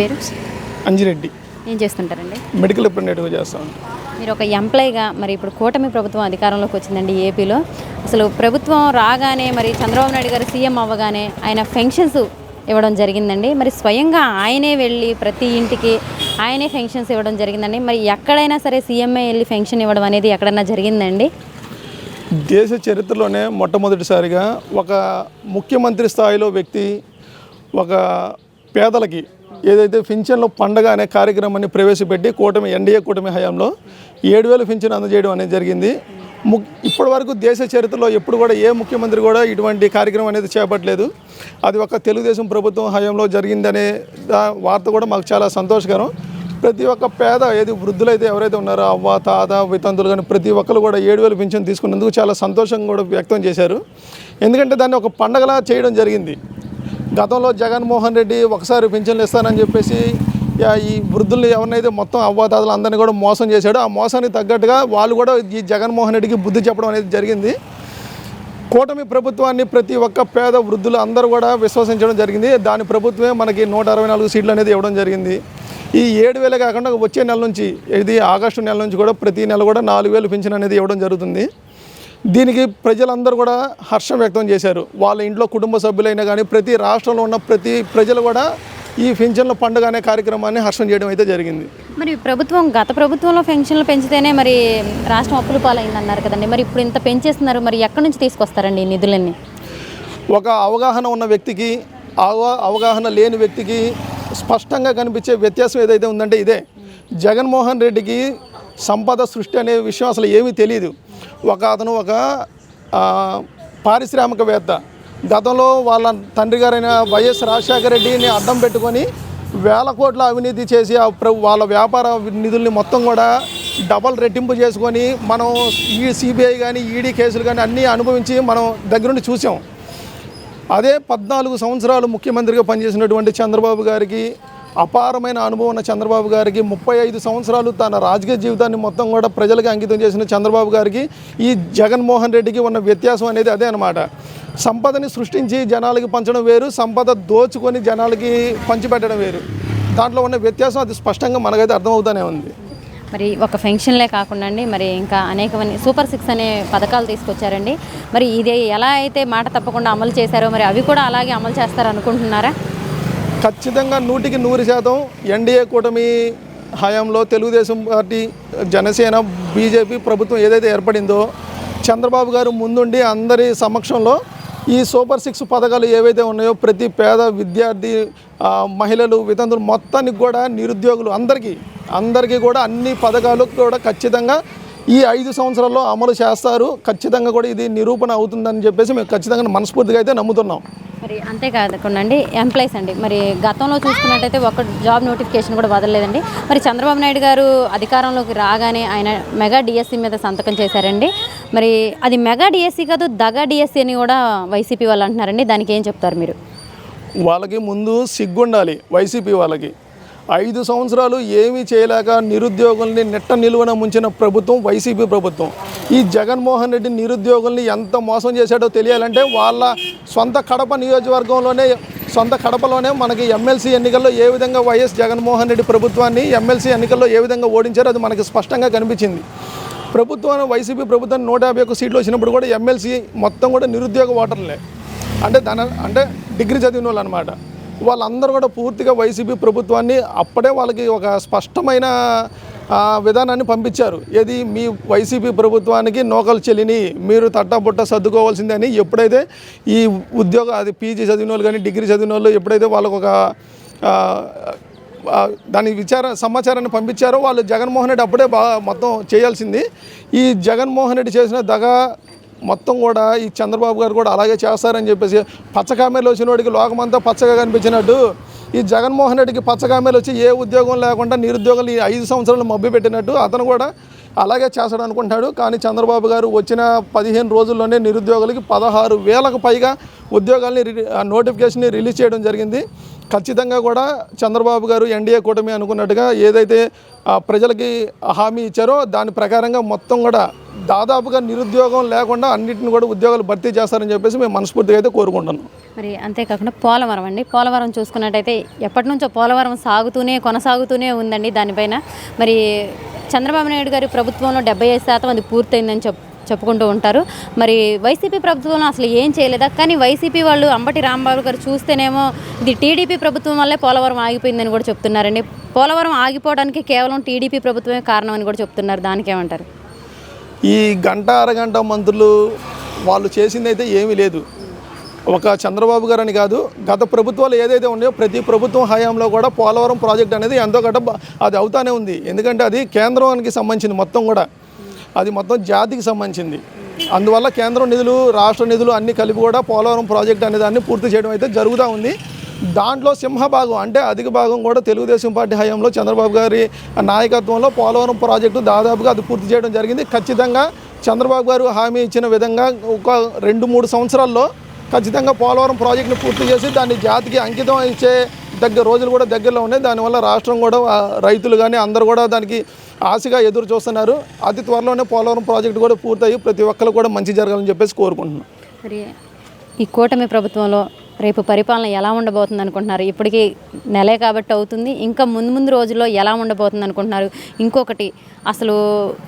పేరు? అంజిరెడ్డి. ఏం చేస్తుంటారండి? మెడికల్ రిప్రజెంటేటివ్గా చేస్తాను మీరు ఒక ఎంప్లాయీగా మరి ఇప్పుడు కూటమి ప్రభుత్వం అధికారంలోకి వచ్చిందండి ఏపీలో. అసలు ప్రభుత్వం రాగానే మరి చంద్రబాబు నాయుడు గారు సీఎం అవ్వగానే ఆయన ఫెన్షన్స్ ఇవ్వడం జరిగిందండి. మరి స్వయంగా ఆయనే వెళ్ళి ప్రతి ఇంటికి ఆయనే ఫెన్షన్స్ ఇవ్వడం జరిగిందండి. మరి ఎక్కడైనా సరే సీఎంఏ వెళ్ళి ఫెన్షన్ ఇవ్వడం అనేది ఎక్కడైనా జరిగిందండి? దేశ చరిత్రలోనే మొట్టమొదటిసారిగా ఒక ముఖ్యమంత్రి స్థాయిలో వ్యక్తి ఒక పేదలకి ఏదైతే పింఛన్లో పండగ అనే కార్యక్రమాన్ని ప్రవేశపెట్టి కూటమి ఎన్డీఏ కూటమి హయాంలో ఏడు వేలు ఫించన్ అందజేయడం అనేది జరిగింది. ము ఇప్పటి వరకు దేశ చరిత్రలో ఎప్పుడు కూడా ఏ ముఖ్యమంత్రి కూడా ఇటువంటి కార్యక్రమం అనేది చేపట్టలేదు. అది ఒక తెలుగుదేశం ప్రభుత్వం హయాంలో జరిగిందనే వార్త కూడా మాకు చాలా సంతోషకరం. ప్రతి ఒక్క పేద ఏది వృద్ధులైతే ఎవరైతే ఉన్నారో అవ్వ తాత వితంతులు కానీ ప్రతి ఒక్కరు కూడా ఏడు వేలు పింఛన్ తీసుకున్నందుకు చాలా సంతోషం కూడా వ్యక్తం చేశారు. ఎందుకంటే దాన్ని ఒక పండగలా చేయడం జరిగింది. గతంలో జగన్మోహన్ రెడ్డి ఒకసారి పింఛన్లు ఇస్తానని చెప్పేసి ఈ వృద్ధుల్ని ఎవరినైతే మొత్తం అవ్వాతాతలు అందరినీ కూడా మోసం చేశాడు ఆ మోసానికి తగ్గట్టుగా వాళ్ళు కూడా ఈ జగన్మోహన్ రెడ్డికి బుద్ధి చెప్పడం అనేది జరిగింది. కూటమి ప్రభుత్వాన్ని ప్రతి ఒక్క పేద వృద్ధులు అందరూ కూడా విశ్వసించడం జరిగింది. దాని ప్రభుత్వమే మనకి నూట అరవై నాలుగు సీట్లు అనేది ఇవ్వడం జరిగింది. ఈ ఏడు వేలే కాకుండా వచ్చే నెల నుంచి ఇది ఆగస్టు నెల నుంచి కూడా ప్రతి నెల కూడా నాలుగు వేలు పింఛన్ అనేది ఇవ్వడం జరుగుతుంది. దీనికి ప్రజలందరూ కూడా హర్షం వ్యక్తం చేశారు. వాళ్ళ ఇంట్లో కుటుంబ సభ్యులైనా కానీ ప్రతి రాష్ట్రంలో ఉన్న ప్రతి ప్రజలు కూడా ఈ పింఛన్ల పండుగ అనే కార్యక్రమాన్ని హర్షం చేయడం అయితే జరిగింది. మరి ప్రభుత్వం గత ప్రభుత్వంలో పెన్షన్లు పెంచితేనే మరి రాష్ట్రం అప్పుల పాలైందన్నారు కదండి. మరి ఇప్పుడు ఇంత పెంచేస్తున్నారు మరి ఎక్కడి నుంచి తీసుకొస్తారండి ఈ నిధులన్నీ? ఒక అవగాహన ఉన్న వ్యక్తికి అవ అవగాహన లేని వ్యక్తికి స్పష్టంగా కనిపించే వ్యత్యాసం ఏదైతే ఉందంటే ఇదే. జగన్మోహన్ రెడ్డికి సంపద సృష్టి అనే విషయం అసలు ఏమీ తెలియదు ఒక అతను ఒక పారిశ్రామికవేత్త. గతంలో వాళ్ళ తండ్రి గారైన వైఎస్ రాజశేఖర రెడ్డిని అడ్డం పెట్టుకొని వేల కోట్ల అవినీతి చేసి ఆ వాళ్ళ వ్యాపార నిధుల్ని మొత్తం కూడా డబల్ రెట్టింపు చేసుకొని మనం ఈ సిబిఐ కానీ ఈడీ కేసులు కానీ అన్నీ అనుభవించి మనం దగ్గరుండి చూసాం. అదే పద్నాలుగు సంవత్సరాలు ముఖ్యమంత్రిగా పనిచేసినటువంటి చంద్రబాబు గారికి అపారమైన అనుభవం ఉన్న చంద్రబాబు గారికి ముప్పై ఐదు సంవత్సరాలు తన రాజకీయ జీవితాన్ని మొత్తం కూడా ప్రజలకు అంకితం చేసిన చంద్రబాబు గారికి ఈ జగన్మోహన్ రెడ్డికి ఉన్న వ్యత్యాసం అనేది అదే అనమాట సంపదని సృష్టించి జనాలకి పంచడం వేరు సంపద దోచుకొని జనాలకి పంచిపెట్టడం వేరు. దాంట్లో ఉన్న వ్యత్యాసం అది స్పష్టంగా మనకైతే అర్థమవుతూనే ఉంది. మరి ఒక ఫెన్షన్లే కాకుండా అండి మరి ఇంకా అనేకమంది సూపర్ సిక్స్ అనే పథకాలు తీసుకొచ్చారండి. మరి ఇది ఎలా అయితే మాట తప్పకుండా అమలు చేశారో మరి అవి కూడా అలాగే అమలు చేస్తారు అనుకుంటున్నారా ఖచ్చితంగా నూటికి నూరు శాతం ఎన్డీఏ కూటమి హయాంలో తెలుగుదేశం పార్టీ జనసేన బీజేపీ ప్రభుత్వం ఏదైతే ఏర్పడిందో చంద్రబాబు గారు ముందుండి అందరి సమక్షంలో ఈ సూపర్ సిక్స్ పథకాలు ఏవైతే ఉన్నాయో ప్రతి పేద విద్యార్థి మహిళలు వితంతులు మొత్తానికి కూడా నిరుద్యోగులు అందరికీ అందరికీ కూడా అన్ని పథకాలు కూడా ఖచ్చితంగా ఈ ఐదు సంవత్సరాల్లో అమలు చేస్తారు. ఖచ్చితంగా కూడా ఇది నిరూపణ అవుతుందని చెప్పేసి మేము ఖచ్చితంగా మనస్ఫూర్తిగా అయితే నమ్ముతున్నాం. మరి అంతేకాకుండా అండి ఎంప్లాయీస్ అండి. మరి గతంలో చూసుకున్నట్టయితే ఒక జాబ్ నోటిఫికేషన్ కూడా వదలలేదండి. మరి చంద్రబాబు నాయుడు గారు అధికారంలోకి రాగానే ఆయన మెగా డిఎస్సి మీద సంతకం చేశారండి. మరి అది మెగా డిఎస్సి కాదు దగా డిఎస్సి అని కూడా వైసీపీ వాళ్ళు అంటున్నారండి. దానికి ఏం చెప్తారు మీరు? వాళ్ళకి ముందు సిగ్గుండాలి వైసీపీ వాళ్ళకి. ఐదు సంవత్సరాలు ఏమీ చేయలేక నిరుద్యోగుల్ని నెట్ట నిలువన ముంచిన ప్రభుత్వం వైసీపీ ప్రభుత్వం. ఈ జగన్మోహన్ రెడ్డి నిరుద్యోగుల్ని ఎంత మోసం చేశాడో తెలియాలంటే వాళ్ళ సొంత కడప నియోజకవర్గంలోనే సొంత కడపలోనే మనకి ఎమ్మెల్సీ ఎన్నికల్లో ఏ విధంగా వైఎస్ జగన్మోహన్ రెడ్డి ప్రభుత్వాన్ని ఎమ్మెల్సీ ఎన్నికల్లో ఏ విధంగా ఓడించారో అది మనకి స్పష్టంగా కనిపించింది. ప్రభుత్వం వైసీపీ ప్రభుత్వం నూట యాభై ఒక్క సీట్లు వచ్చినప్పుడు కూడా ఎమ్మెల్సీ మొత్తం కూడా నిరుద్యోగ ఓటర్లే. అంటే దాని అంటే డిగ్రీ చదివిన వాళ్ళు అనమాట వాళ్ళందరూ కూడా పూర్తిగా వైసీపీ ప్రభుత్వాన్ని అప్పుడే వాళ్ళకి ఒక స్పష్టమైన విధానాన్ని పంపించారు. ఏది మీ వైసీపీ ప్రభుత్వానికి నోకలు చెల్లిని మీరు తట్టబుట్ట సర్దుకోవాల్సిందే అని ఎప్పుడైతే ఈ ఉద్యోగ అది పీజీ చదివిన వాళ్ళు కానీ డిగ్రీ చదివిన వాళ్ళు ఎప్పుడైతే వాళ్ళకు ఒక దాని విచార సమాచారాన్ని పంపించారో వాళ్ళు జగన్మోహన్ రెడ్డి అప్పుడే బాగా మొత్తం చేయాల్సింది. ఈ జగన్మోహన్ రెడ్డి చేసిన దగా మొత్తం కూడా ఈ చంద్రబాబు గారు కూడా అలాగే చేస్తారని చెప్పేసి పచ్చకామెలు వచ్చిన వాడికి లోకమంతా పచ్చగా కనిపించినట్టు. ఈ జగన్మోహన్ రెడ్డికి పచ్చకామెలు వచ్చి ఏ ఉద్యోగం లేకుండా నిరుద్యోగులు ఈ ఐదు సంవత్సరాలు మబ్బి పెట్టినట్టు అతను కూడా అలాగే చేస్తాడు అనుకుంటున్నాడు. కానీ చంద్రబాబు గారు వచ్చిన పదిహేను రోజుల్లోనే నిరుద్యోగులకి పదహారు వేలకు పైగా ఉద్యోగాల్ని ఆ నోటిఫికేషన్ని రిలీజ్ చేయడం జరిగింది. ఖచ్చితంగా కూడా చంద్రబాబు గారు ఎన్డీఏ కూటమి అనుకున్నట్టుగా ఏదైతే ప్రజలకి హామీ ఇచ్చారో దాని ప్రకారంగా మొత్తం కూడా దాదాపుగా నిరుద్యోగం లేకుండా అన్నింటిని కూడా ఉద్యోగాలు భర్తీ చేస్తారని చెప్పేసి మేము మనస్ఫూర్తిగా అయితే కోరుకుంటున్నాం. మరి అంతేకాకుండా పోలవరం అండి. పోలవరం చూసుకున్నట్టయితే ఎప్పటి నుంచో పోలవరం సాగుతూనే కొనసాగుతూనే ఉందండి దానిపైన. మరి చంద్రబాబు నాయుడు గారి ప్రభుత్వంలో డెబ్బై ఐదు శాతం అది పూర్తయిందని చెప్ చెప్పుకుంటూ ఉంటారు. మరి వైసీపీ ప్రభుత్వం అసలు ఏం చేయలేదా? కానీ వైసీపీ వాళ్ళు అంబటి రాంబాబు గారు చూస్తేనేమో ఇది టీడీపీ ప్రభుత్వం వల్లే పోలవరం ఆగిపోయిందని కూడా చెప్తున్నారండి. పోలవరం ఆగిపోవడానికి కేవలం టీడీపీ ప్రభుత్వమే కారణం అని కూడా చెప్తున్నారు. దానికేమంటారు ఈ గంట అరగంట మంత్రులు వాళ్ళు చేసింది అయితే ఏమీ లేదు. ఒక చంద్రబాబు గారు అని కాదు గత ప్రభుత్వాలు ఏదైతే ఉన్నాయో ప్రతి ప్రభుత్వం హయాంలో కూడా పోలవరం ప్రాజెక్ట్ అనేది ఎంతో గట్ట అది అవుతానే ఉంది. ఎందుకంటే అది కేంద్రానికి సంబంధించింది మొత్తం కూడా. అది మొత్తం జాతికి సంబంధించింది. అందువల్ల కేంద్రం నిధులు రాష్ట్ర నిధులు అన్నీ కలిపి కూడా పోలవరం ప్రాజెక్ట్ అనే దాన్ని పూర్తి చేయడం అయితే జరుగుతూ ఉంది. దాంట్లో సింహభాగం అంటే అధిక భాగం కూడా తెలుగుదేశం పార్టీ హయాంలో చంద్రబాబు గారి నాయకత్వంలో పోలవరం ప్రాజెక్టు దాదాపుగా అది పూర్తి చేయడం జరిగింది. ఖచ్చితంగా చంద్రబాబు గారు హామీ ఇచ్చిన విధంగా ఒక రెండు మూడు సంవత్సరాల్లో ఖచ్చితంగా పోలవరం ప్రాజెక్టును పూర్తి చేసి దాన్ని జాతికి అంకితం ఇచ్చే దగ్గర రోజులు కూడా దగ్గరలో ఉన్నాయి. దానివల్ల రాష్ట్రం కూడా రైతులు కానీ అందరూ కూడా దానికి ఆశగా ఎదురు చూస్తున్నారు. అతి త్వరలోనే పోలవరం ప్రాజెక్టు కూడా పూర్తయి ప్రతి ఒక్కరు కూడా మంచి జరగాలని చెప్పేసి కోరుకుంటున్నాం. మరి ఈ కూటమి ప్రభుత్వంలో రేపు పరిపాలన ఎలా ఉండబోతుంది అనుకుంటున్నారు? ఇప్పటికీ నెలే కాబట్టి అవుతుంది. ఇంకా ముందు ముందు రోజుల్లో ఎలా ఉండబోతుంది అనుకుంటున్నారు? ఇంకొకటి అసలు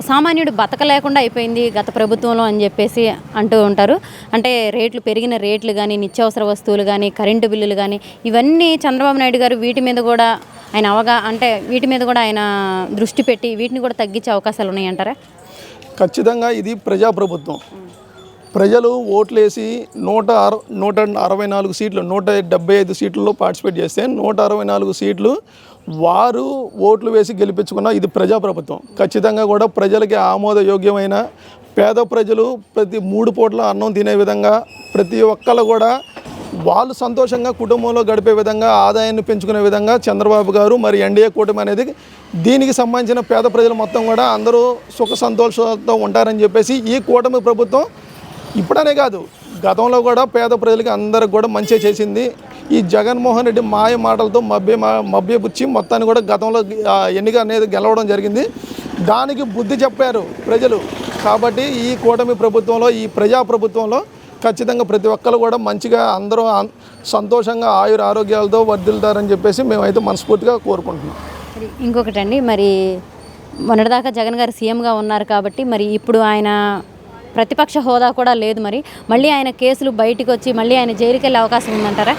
సామాన్యుడు బతకలేకుండా అయిపోయింది గత ప్రభుత్వంలో అని చెప్పేసి అంటూ ఉంటారు. అంటే రేట్లు పెరిగిన రేట్లు కానీ నిత్యావసర వస్తువులు కానీ కరెంటు బిల్లులు కానీ ఇవన్నీ చంద్రబాబు నాయుడు గారు వీటి మీద కూడా ఆయన అవగా అంటే వీటి మీద కూడా ఆయన దృష్టి పెట్టి వీటిని కూడా తగ్గించే అవకాశాలు ఉన్నాయంటారా? ఖచ్చితంగా ఇది ప్రజాప్రభుత్వం. ప్రజలు ఓట్లేసి నూట అర నూట అరవై నాలుగు సీట్లు నూట డెబ్బై ఐదు సీట్లలో పార్టిసిపేట్ చేస్తే నూట అరవై నాలుగు సీట్లు వారు ఓట్లు వేసి గెలిపించుకున్న ఇది ప్రజాప్రభుత్వం. ఖచ్చితంగా కూడా ప్రజలకి ఆమోదయోగ్యమైన పేద ప్రజలు ప్రతి మూడు పూట్ల అన్నం తినే విధంగా ప్రతి ఒక్కళ్ళు కూడా వాళ్ళు సంతోషంగా కుటుంబంలో గడిపే విధంగా ఆదాయాన్ని పెంచుకునే విధంగా చంద్రబాబు గారు మరి ఎన్డీఏ కూటమి అనేది దీనికి సంబంధించిన పేద ప్రజలు మొత్తం కూడా అందరూ సుఖ సంతోషాలతో ఉంటారని చెప్పేసి ఈ కూటమి ప్రభుత్వం ఇప్పుడనే కాదు గతంలో కూడా పేద ప్రజలకి అందరికి కూడా మంచి చేసింది. ఈ జగన్మోహన్ రెడ్డి మాయ మాటలతో మభ్య మభ్యపుచ్చి మొత్తాన్ని కూడా గతంలో ఎన్నిక అనేది గెలవడం జరిగింది. దానికి బుద్ధి చెప్పారు ప్రజలు. కాబట్టి ఈ కూటమి ప్రభుత్వంలో ఈ ప్రజా ప్రభుత్వంలో ఖచ్చితంగా ప్రతి ఒక్కరు కూడా మంచిగా అందరూ సంతోషంగా ఆయుర ఆరోగ్యాలతో వర్ధిల్తారని చెప్పేసి మేమైతే మనస్ఫూర్తిగా కోరుకుంటున్నాం. ఇంకొకటండి మరి మొన్నటిదాకా జగన్ గారు సీఎంగా ఉన్నారు కాబట్టి మరి ఇప్పుడు ఆయన ప్రతిపక్ష హోదా కూడా లేదు మరి. మళ్ళీ ఆయన కేసులు బయటికి వచ్చి మళ్ళీ ఆయన జైలుకి వెళ్ళే అవకాశం ఉందంటారా?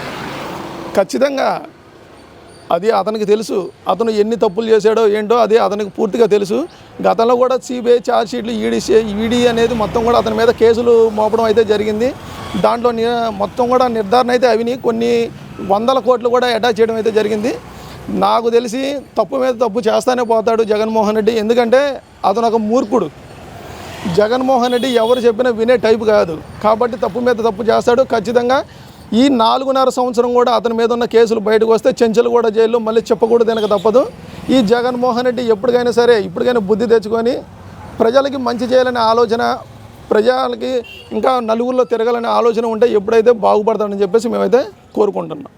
ఖచ్చితంగా అది అతనికి తెలుసు. అతను ఎన్ని తప్పులు చేశాడో ఏంటో అది అతనికి పూర్తిగా తెలుసు. గతంలో కూడా సిబిఐ ఛార్జ్షీట్లు ఈడీసీ ఈడీ ఈడీ అనేది మొత్తం కూడా అతని మీద కేసులు మోపడం అయితే జరిగింది. దాంట్లో మొత్తం కూడా నిర్ధారణ అయితే అవిని కొన్ని వందల కోట్లు కూడా అటాచ్ చేయడం అయితే జరిగింది. నాకు తెలిసి తప్పు మీద తప్పు చేస్తానే పోతాడు జగన్మోహన్ రెడ్డి. ఎందుకంటే అతను ఒక మూర్ఖుడు. జగన్మోహన్ రెడ్డి ఎవరు చెప్పినా వినే టైప్ కాదు. కాబట్టి తప్పు మీద తప్పు చేస్తాడు. ఖచ్చితంగా ఈ నాలుగున్నర సంవత్సరం కూడా అతని మీద ఉన్న కేసులు బయటకు వస్తే చెంచలు కూడా జైల్లో మళ్ళీ చెప్పకూడదు వెనక తప్పదు. ఈ జగన్మోహన్ రెడ్డి ఎప్పటికైనా సరే ఇప్పటికైనా బుద్ధి తెచ్చుకొని ప్రజలకి మంచి చేయాలనే ఆలోచన ప్రజలకి ఇంకా నలుగురిలో తిరగాలనే ఆలోచన ఉంటే ఎప్పుడైతే బాగుపడతాడని చెప్పేసి మేమైతే కోరుకుంటున్నాం.